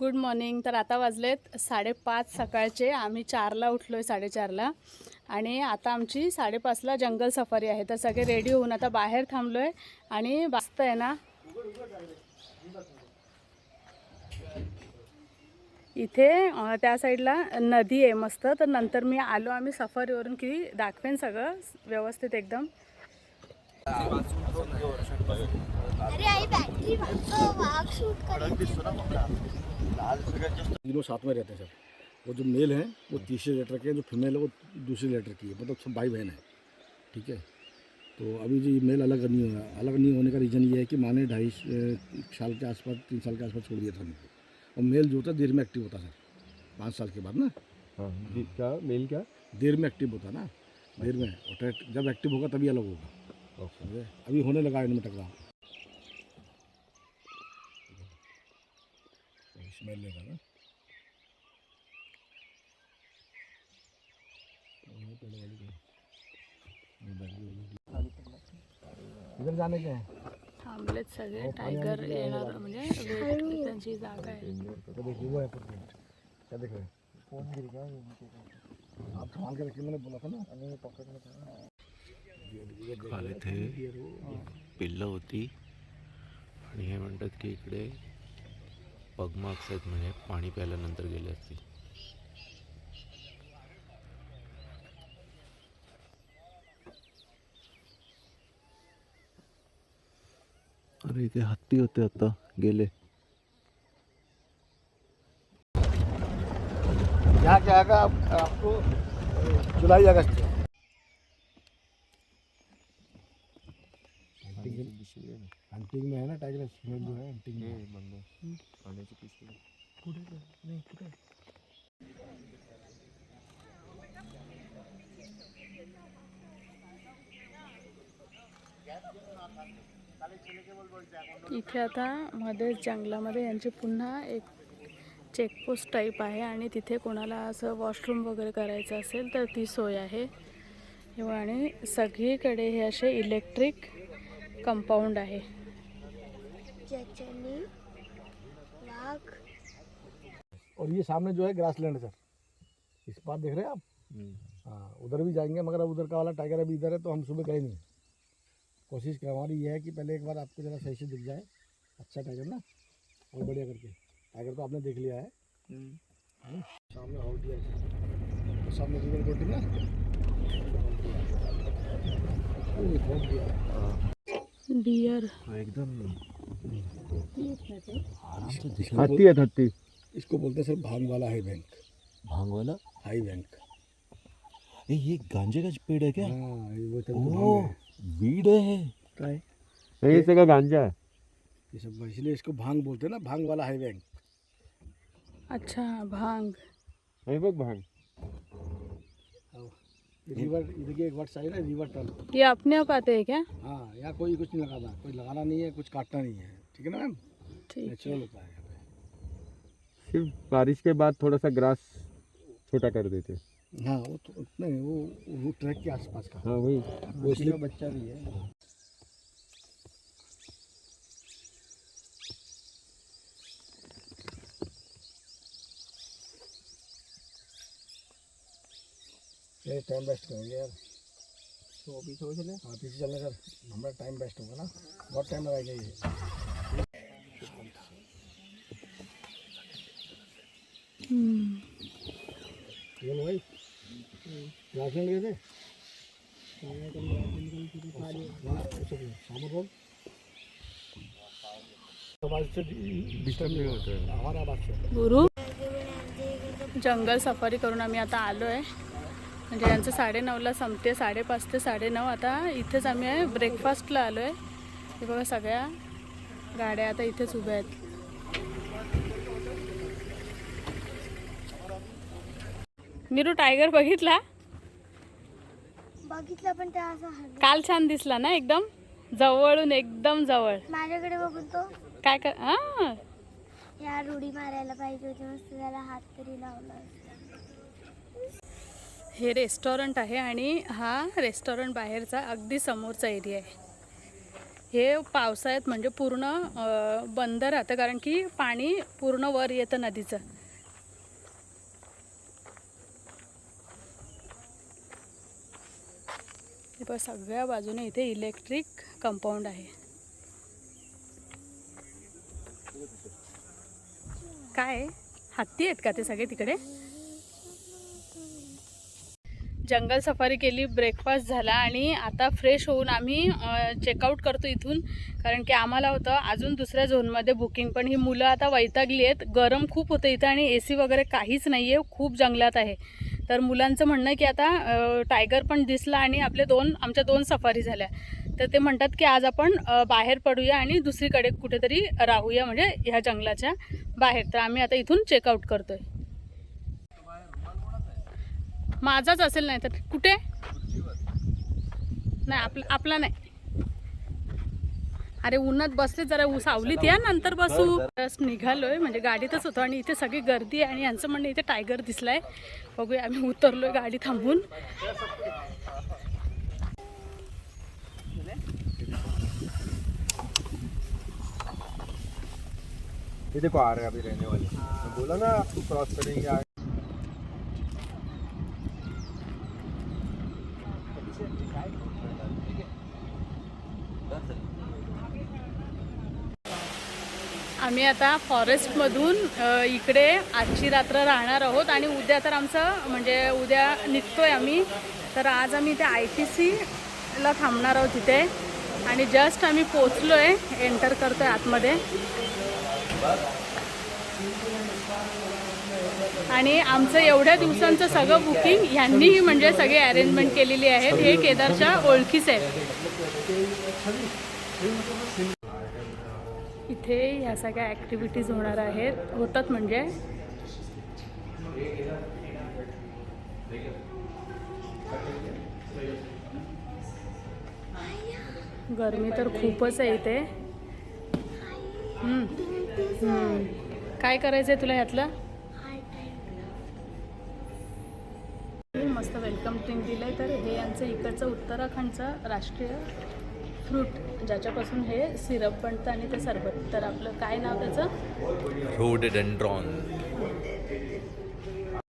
Good morning तर आता वाजलेत साडेपाच सकाळचे. आम्ही चारला उठलो आहे साडेचारला. आणि आता आमची साडेपाचला जंगल सफारी आहे. तर सगळे रेडी होऊन आता बाहेर थांबलो आहे आणि वाजतं आहे ना? इथे त्या साईडला नदी आहे मस्त. तर नंतर मी आलो आम्ही सफारीवरून की दाखवेन सगळं व्यवस्थित एकदम. अरे आई बॅटरी वाघ शूट कर तीनों साथ में रहते हैं सर। वो जो मेल है वो तीसरे लेटर के हैं जो फीमेल है वो दूसरे लेटर की है। मतलब सब भाई बहन है। ठीक है? तो अभी जो ये मेल अलग नहीं हुआ अलग नहीं होने का रीज़न ये है कि माँ ने ढाई साल के आसपास तीन साल के आसपास छोड़ दिया था हमको और मेल जो होता है देर में एक्टिव होता है सर। पाँच साल के बाद ना? हाँ क्या? मेल क्या? देर में एक्टिव होता है ना? देर में। और जब एक्टिव होगा तभी अलग होगा। ओके अभी होने लगा इनमें टकराव। के हैं थांबलेत सगळे टायगर येणार म्हणजे wait त्यांची जागा आहे तो देखिए वो है फुटप्रिंट क्या देख रहे हैं फोन गिर गया आप संभाल के रखिए मैंने बोला था ना अभी पॉकेट में था काल इथे पिल्लं होती आणि हे म्हणतात की इकडे पगमार्क्स आहेत म्हणजे पाणी प्यायल्यानंतर गेले असतील. अरे इथे हत्ती होते आता गेले. यहाँ क्या आएगा आपको जुलाई अगस्त. हंटिंग में है ना टाइगर स्मेल जो है हंटिंग में। इथे आता मध्येच जंगलामध्ये यांची पुन्हा एक चेकपोस्ट टाईप आहे आणि तिथे कोणाला असं वॉशरूम वगैरे करायचं असेल तर ती सोय आहे. हे आणि सगळीकडे हे असे इलेक्ट्रिक कंपाऊंड आहे. और ये सामने जो है ग्रासलैंड है सर इस बात देख रहे हैं आप? हाँ उधर भी जाएँगे मगर अब उधर का वाला टाइगर अभी इधर है तो हम सुबह गए नहीं। कोशिश कर हमारी ये है कि पहले एक बार आपको ज़रा सही से दिख जाए। अच्छा टाइगर ना? और बढ़िया करके। टाइगर तो आपने देख लिया है। हाँ? सामने हाउस दिया तो सामने बोटिंग ना? बहुत दिया डिअर एकदम। इसको, हत्ती बोल, हत्ती इसको बोलते हैं सर भाँग वाला हाई बैंक। भांगवाला? हाई बैंक। ए ये गांजे का पेड़ है क्या? हाँ ये वो चलते ओ है। वीड है। क्या है? हे सगळं गांजा आहे ये सब इसलिए इसको भाँग बोलते हैं ना भाँग वाला हाई बैंक। अच्छा भाँग। हे भाँग। ये रिवर देखिए एक वर्ड चाहिए ना रिवर टर्न ये अपने आप आते हैं क्या? हाँ यहाँ कोई कुछ नहीं लगाना कोई लगाना नहीं है कुछ काटना नहीं है। ठीक है ना मैम? ठीक है। नेचुरल होता है सिर्फ़ बारिश के बाद थोड़ा सा ग्रास छोटा कर देते हाँ। वो तो नहीं वो वो ट्रैक के आसपास का। हाँ वही। वो इसलिए बच्चा भी है। ये टाइम वेस्ट करेंगे यार। तो पीछे हो चले हाँ पीछे चलने सर हमारा टाइम वेस्ट होगा ना। बहुत टाइम लगाएगा ये हम्म. भाई। राशन गए थे? सामर रोड नहीं है। गुरु। जंगल सफारी करून आम्ही आता आलो आहे म्हणजे यांचं साडेनऊला संपते साडेपाच ते साडेनऊ. आता इथेच आम्ही आहे ब्रेकफास्टला आलो आहे हे बघा सगळ्या गाड्या आता इथेच उभ्या आहेत. मिरू टायगर बघितला? बघितलं पण त्या असं. काल छान दिसला ना एकदम? जवळून एकदम जवळ. माझ्याकडे बघून तो. काय कर हां. या रुडी मारायला पाहिजे होती मस्त त्याला हात तरी लावला. हे रेस्टॉरंट आहे आणि हा रेस्टॉरंट बाहेरचा अगदी समोरचा एरिया आहे. हे पावसाळ्यात म्हणजे पूर्ण बंद राहतं कारण की पाणी पूर्ण वर येतं नदीचं. सगळ्या बाजूने इथे इलेक्ट्रिक कंपाऊंड आहे. काय? हत्ती आहेत का ते सगळे तिकडे? जंगल सफारी केली ब्रेकफास्ट झाला आणि आता फ्रेश होऊन आम्ही चेकआउट करतो इथून. कारण की आम्हाला होतं अजून दुसऱ्या झोनमध्ये बुकिंग पण ही मुलं आता वैतागली आहेत. गरम खूप होतं इथं आणि ए सी वगैरे काहीच नाही आहे खूप जंगलात आहे. तर मुलांचं म्हणणं आहे की आता टायगर पण दिसला आणि आपले दोन आमच्या दोन सफारी झाल्या. तर ते म्हणतात की आज आपण बाहेर पडूया आणि दुसरीकडे कुठेतरी राहूया म्हणजे ह्या जंगलाच्या बाहेर. तर आम्ही आता इथून चेकआउट करतो आहे माझाच असेल नाही तर. कुठे? नाही आपला आपला नाही. अरे उन्हात बसले जरा सावलीत या नंतर बसू. बस निघालोय. म्हणजे गाडीतच होतो आणि इथे सगळी गर्दी आहे आणि यांचं म्हणणं इथे टायगर दिसलाय. बघूया आम्ही उतरलोय गाडी थांबून. ये देखो आ रहे हैं अभी रहने वाले. मैं बोला ना आपको क्रॉस करेंगे आम्ही आता फॉरेस्टमधून इकडे आजची रात्र राहणार आहोत आणि उद्या तर आमचं म्हणजे उद्या निघतोय आम्ही. तर आज आम्ही इथे आय टी सीला थांबणार आहोत तिथे आणि जस्ट आम्ही पोचलो आहे एंटर करतो आहे आतमध्ये. आणि आमचं एवढ्या दिवसांचं सगळं बुकिंग यांनीही म्हणजे सगळे अरेंजमेंट केलेली आहेत. हे केदारच्या ओळखीच आहेत. इथे ह्या सगळ्या ॲक्टिव्हिटीज होणार आहेत. होतात म्हणजे? गरमी तर खूपच आहे इथे. काय करायचं आहे तुला ह्यातलं? मस्त वेलकम ड्रिंक दिलं आहे तर हे यांचं इकडचं उत्तराखंडचं राष्ट्रीय फ्रूट ज्याच्यापासून हे सिरप बनतं आणि ते सरबत. तर आपलं काय नाव त्याचं? Road dendron